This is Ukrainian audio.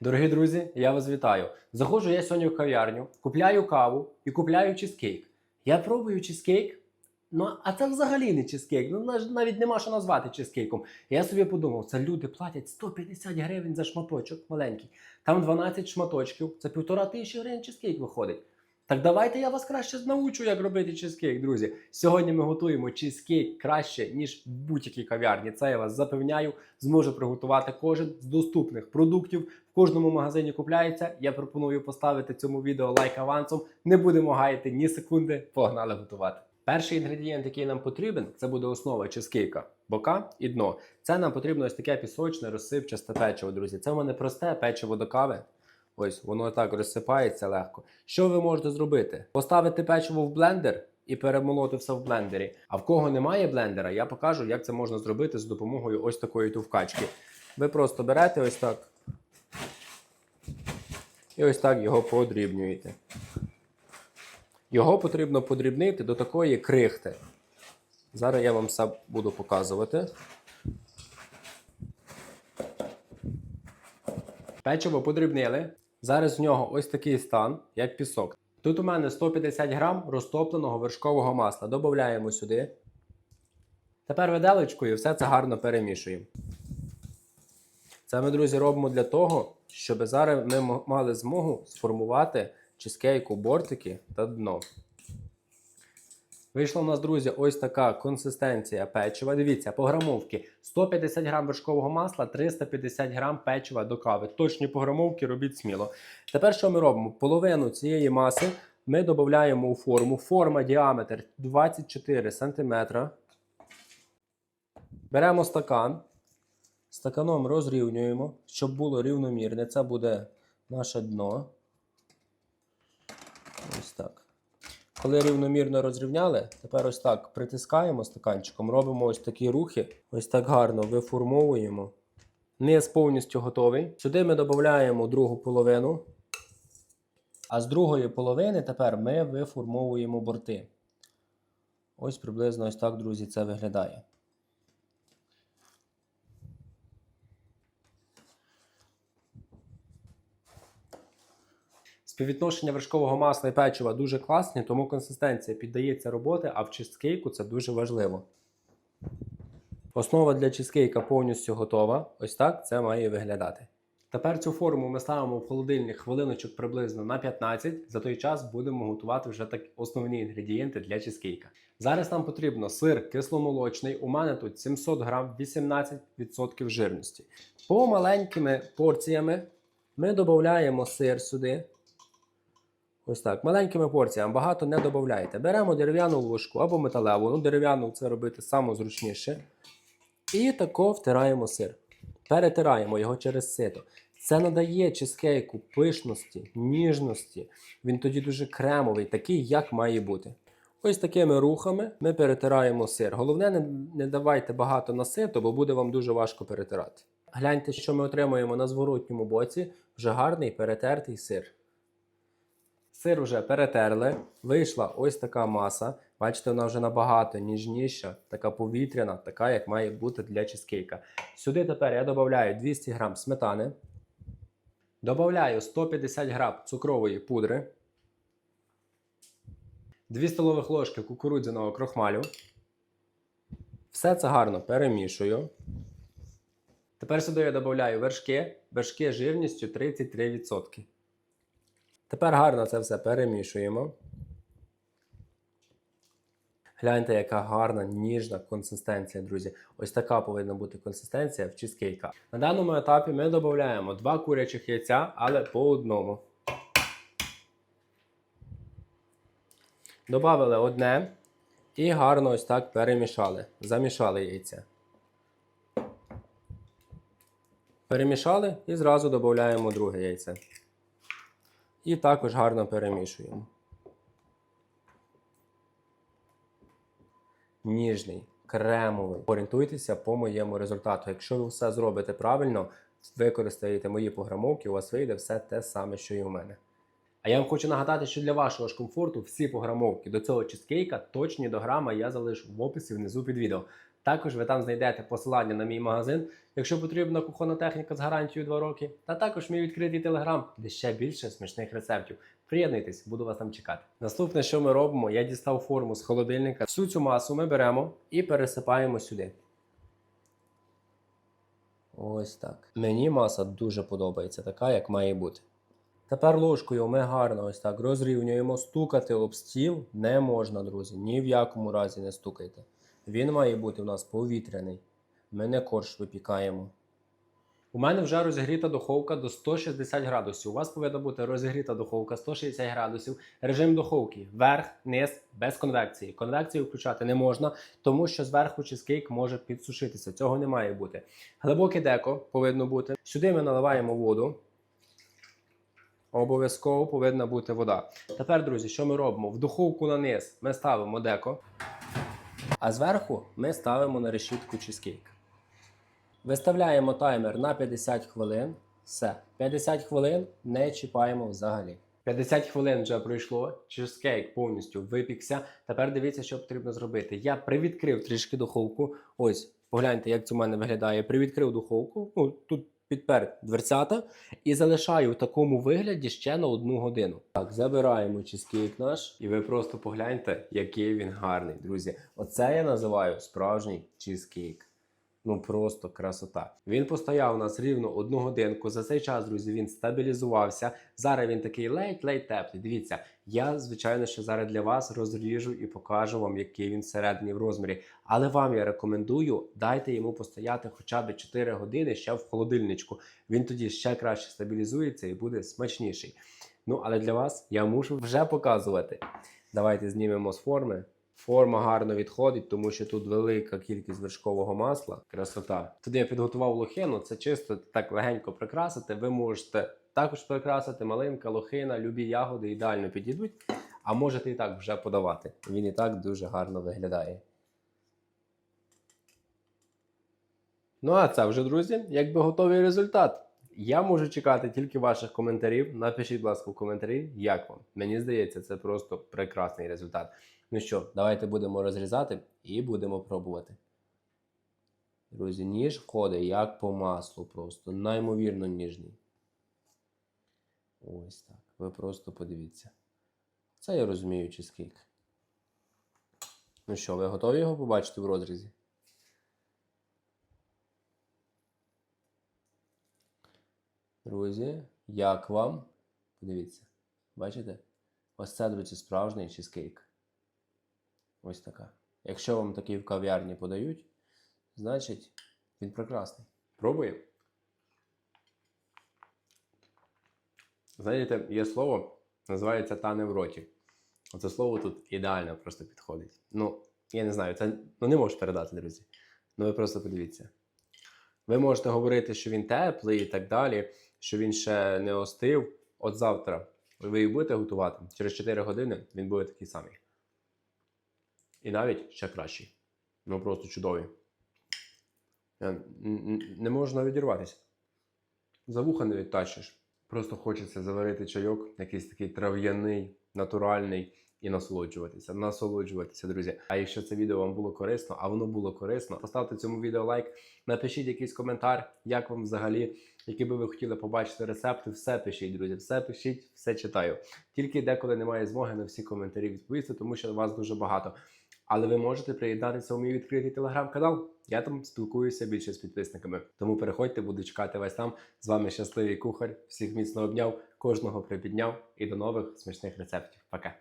Дорогі друзі, я вас вітаю. Заходжу я сьогодні в кав'ярню, купляю каву і купляю чизкейк. Я пробую чизкейк. Ну, а це взагалі не чизкейк. Ну, навіть нема що назвати чизкейком. Я собі подумав, це люди платять 150 гривень за шматочок маленький. Там 12 шматочків, це півтора тисячі гривень чизкейк виходить. Так давайте я вас краще научу, як робити чизкейк, друзі. Сьогодні ми готуємо чизкейк краще, ніж в будь-якій кав'ярні. Це я вас запевняю, зможе приготувати кожен з доступних продуктів. В кожному магазині купляється. Я пропоную поставити цьому відео лайк авансом. Не будемо гаяти ні секунди. Погнали готувати. Перший інгредієнт, який нам потрібен, це буде основа чизкейка. Бока і дно. Це нам потрібно ось таке пісочне, розсипчасте печиво, друзі. Це в мене просте печиво до кави. Ось воно так розсипається легко. Що ви можете зробити? Поставити печиво в блендер і перемолоти все в блендері. А в кого немає блендера, я покажу, як це можна зробити з допомогою ось такої тувкачки. Ви просто берете ось так. І ось так його подрібнюєте. Його потрібно подрібнити до такої крихти. Зараз я вам все буду показувати. Печиво подрібнили. Зараз в нього ось такий стан, як пісок. Тут у мене 150 грам розтопленого вершкового масла. Додаємо сюди. Тепер виделочкою все це гарно перемішуємо. Це ми, друзі, робимо для того, щоб зараз ми мали змогу сформувати чизкейку бортики та дно. Вийшла у нас, друзі, ось така консистенція печива. Дивіться, по грамовки 150 грам вершкового масла, 350 грам печива до кави. Точні пограмовки робіть сміло. Тепер що ми робимо? Половину цієї маси ми додаємо у форму. Форма діаметр 24 см. Беремо стакан. Стаканом розрівнюємо, щоб було рівномірне. Це буде наше дно. Ось так. Коли рівномірно розрівняли, тепер ось так притискаємо стаканчиком, робимо ось такі рухи, ось так гарно виформовуємо. Низ повністю готовий. Сюди ми додаємо другу половину. А з другої половини тепер ми виформовуємо борти. Ось приблизно ось так, друзі, це виглядає. Співвідношення вершкового масла і печива дуже класні, тому консистенція піддається роботи, а в чизкейку це дуже важливо. Основа для чизкейка повністю готова. Ось так це має виглядати. Тепер цю форму ми ставимо в холодильник хвилиночок приблизно на 15. За той час будемо готувати вже так основні інгредієнти для чизкейка. Зараз нам потрібно сир кисломолочний. У мене тут 700 грам, 18% жирності. По маленькими порціями ми додаємо сир сюди. Ось так, маленькими порціями, багато не додавайте. Беремо дерев'яну ложку або металеву, ну дерев'яну це робити самозручніше. І тако втираємо сир. Перетираємо його через сито. Це надає чизкейку пишності, ніжності. Він тоді дуже кремовий, такий, як має бути. Ось такими рухами ми перетираємо сир. Головне, не, не давайте багато на сито, бо буде вам дуже важко перетирати. Гляньте, що ми отримуємо на зворотньому боці вже гарний перетертий сир. Сир вже перетерли, вийшла ось така маса. Бачите, вона вже набагато ніжніша, така повітряна, така, як має бути для чизкейка. Сюди тепер я додаю 200 г сметани, додаю 150 г цукрової пудри, 2 столових ложки кукурудзяного крохмалю. Все це гарно перемішую. Тепер сюди я додаю вершки, вершки жирністю 33%. Тепер гарно це все перемішуємо. Гляньте, яка гарна, ніжна консистенція, друзі. Ось така повинна бути консистенція в чизкейка. На даному етапі ми додаємо два курячих яйця, але по одному. Добавили одне і гарно ось так перемішали. Замішали яйця. Перемішали і зразу додаємо друге яйце. І також гарно перемішуємо. Ніжний, кремовий. Орієнтуйтеся по моєму результату. Якщо ви все зробите правильно, використаєте мої програмовки, у вас вийде все те саме, що і у мене. А я вам хочу нагадати, що для вашого ж комфорту всі програмовки до цього чизкейка точні до грама я залишу в описі внизу під відео. Також ви там знайдете посилання на мій магазин, якщо потрібна кухонна техніка з гарантією 2 роки. Та також мій відкритий телеграм, де ще більше смачних рецептів. Приєднуйтесь, буду вас там чекати. Наступне, що ми робимо, я дістав форму з холодильника. Всю цю масу ми беремо і пересипаємо сюди. Ось так. Мені маса дуже подобається, така, як має бути. Тепер ложкою ми гарно ось так розрівнюємо. Стукати об стіл не можна, друзі. Ні в якому разі не стукайте. Він має бути у нас повітряний. Ми не корж випікаємо. У мене вже розігріта духовка до 160 градусів. У вас повинна бути розігріта духовка 160 градусів. Режим духовки верх, низ, без конвекції. Конвекцію включати не можна, тому що зверху чизкейк може підсушитися. Цього не має бути. Глибоке деко повинно бути. Сюди ми наливаємо воду. Обов'язково повинна бути вода. Тепер, друзі, що ми робимо? В духовку на низ ми ставимо деко, а зверху ми ставимо на решітку чизкейк. Виставляємо таймер на 50 хвилин. Все. 50 хвилин не чіпаємо взагалі. 50 хвилин вже пройшло, чизкейк повністю випікся. Тепер дивіться, що потрібно зробити. Я привідкрив трішки духовку. Ось, погляньте, як це у мене виглядає. Привідкрив духовку. Ну, тут підпер дверцята і залишаю в такому вигляді ще на одну годину. Так, забираємо чизкейк наш, і ви просто погляньте, який він гарний, друзі. Оце я називаю справжній чизкейк. Ну просто красота. Він постояв у нас рівно одну годинку. За цей час, друзі, він стабілізувався. Зараз він такий ледь-ледь теплий. Дивіться, я, звичайно, що зараз для вас розріжу і покажу вам, який він всередині в розмірі. Але вам я рекомендую, дайте йому постояти хоча б 4 години ще в холодильничку. Він тоді ще краще стабілізується і буде смачніший. Ну, але для вас я мушу вже показувати. Давайте знімемо з форми. Форма гарно відходить, тому що тут велика кількість вершкового масла. Красота. Туди я підготував лохину. Це чисто так легенько прикрасити. Ви можете також прикрасити малинка, лохина, любі ягоди ідеально підійдуть. А можете і так вже подавати. Він і так дуже гарно виглядає. Ну а це вже, друзі, якби готовий результат. Я можу чекати тільки ваших коментарів. Напишіть, будь ласка, в коментарі, як вам. Мені здається, це просто прекрасний результат. Ну що, давайте будемо розрізати і будемо пробувати. Друзі, ніж ходить як по маслу, просто неймовірно ніжний. Ось так. Ви просто подивіться. Це я розумію, чизкейк. Ну що, ви готові його побачити в розрізі? Друзі, як вам? Подивіться. Бачите? Ось це, друзі, справжній чизкейк. Ось така. Якщо вам такий в кав'ярні подають, значить він прекрасний. Пробуємо. Знаєте, є слово, називається тане в роті. Оце слово тут ідеально просто підходить. Ну, я не знаю, це ну, не можу передати, друзі. Ну ви просто подивіться. Ви можете говорити, що він теплий і так далі, що він ще не остив. От завтра ви їх будете готувати, через 4 години він буде такий самий. І навіть ще кращий. Ну просто н- н- Не можна відірватися. За вуха не відтащиш. Просто хочеться заварити чайок, якийсь такий трав'яний, натуральний, і насолоджуватися. Насолоджуватися, друзі. А якщо це відео вам було корисно, а воно було корисно, поставте цьому відео лайк, напишіть якийсь коментар, як вам взагалі, які би ви хотіли побачити рецепти. Все пишіть, друзі, все пишіть, все читаю. Тільки деколи немає змоги на всі коментарі відповісти, тому що вас дуже багато. Але ви можете приєднатися у мій відкритий телеграм-канал. Я там спілкуюся більше з підписниками. Тому переходьте, буду чекати вас там. З вами щасливий кухар. Всіх міцно обняв, кожного припідняв і до нових смачних рецептів. Пока.